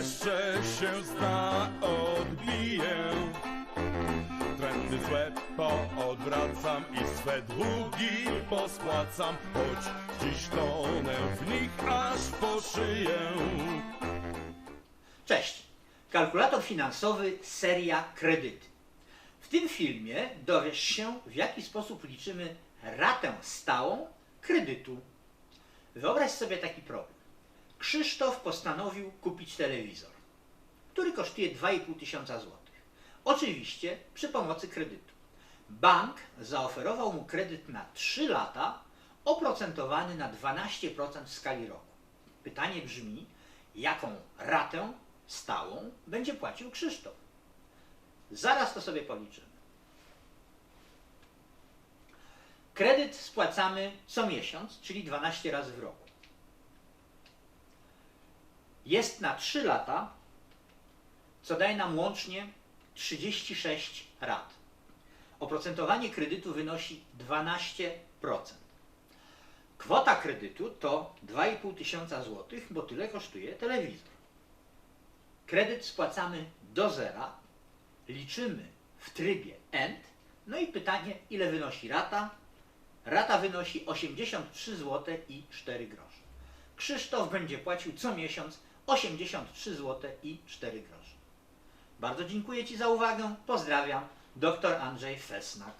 jeszcze się zna, odbiję. Trendy złe poodwracam i swe długi pospłacam, choć dziś tonę w nich aż poszyję. Cześć! Kalkulator finansowy, seria kredyty. W tym filmie dowiesz się, w jaki sposób liczymy ratę stałą kredytu. Wyobraź sobie taki problem. Krzysztof postanowił kupić telewizor, który kosztuje 2,5 tysiąca złotych. Oczywiście przy pomocy kredytu. Bank zaoferował mu kredyt na 3 lata, oprocentowany na 12% w skali roku. Pytanie brzmi, jaką ratę stałą będzie płacił Krzysztof? Zaraz to sobie policzymy. Kredyt spłacamy co miesiąc, czyli 12 razy w roku. Jest na 3 lata, co daje nam łącznie 36 rat. Oprocentowanie kredytu wynosi 12%. Kwota kredytu to 2,5 tysiąca złotych, bo tyle kosztuje telewizor. Kredyt spłacamy do zera, liczymy w trybie END, no i pytanie, ile wynosi rata? Rata wynosi 83 zł i 4 grosze. Krzysztof będzie płacił co miesiąc 83 zł i 4 grosze. Bardzo dziękuję Ci za uwagę. Pozdrawiam, dr Andrzej Fesnak.